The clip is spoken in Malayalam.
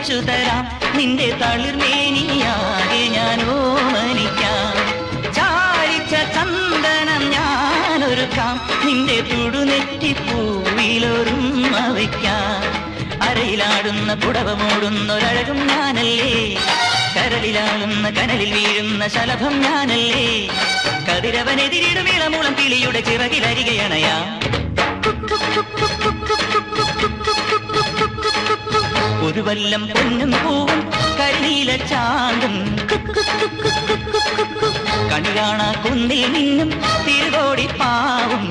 ചാലിച്ചു തരാം. നിന്റെ തളിർമേനിയാകെ ഞാൻ ഓമനിക്കാം ചാരിച്ച ചന്ദനം ഞാനൊരുക്കാം. നിന്റെ തുടുനെറ്റി പൂവിലൊരുമ വയ്ക്കാം അരയിലാടുന്ന പുടവ മൂടുന്നൊരഴകും ഞാനല്ലേ. കരളിലാളുന്ന കനലിൽ വീഴുന്ന ശലഭം ഞാനല്ലേ. കതിരവനെതിരിടും ഇളമൂളം കിളിയുടെ ചിറകിലരികയണയാ ഒരു വല്ലം പൊന്നും പൂവും കരിനീല ചാണ്ടും കണി കാണാ കുന്നിൽ നിന്നും തിരുകോടി പാവും.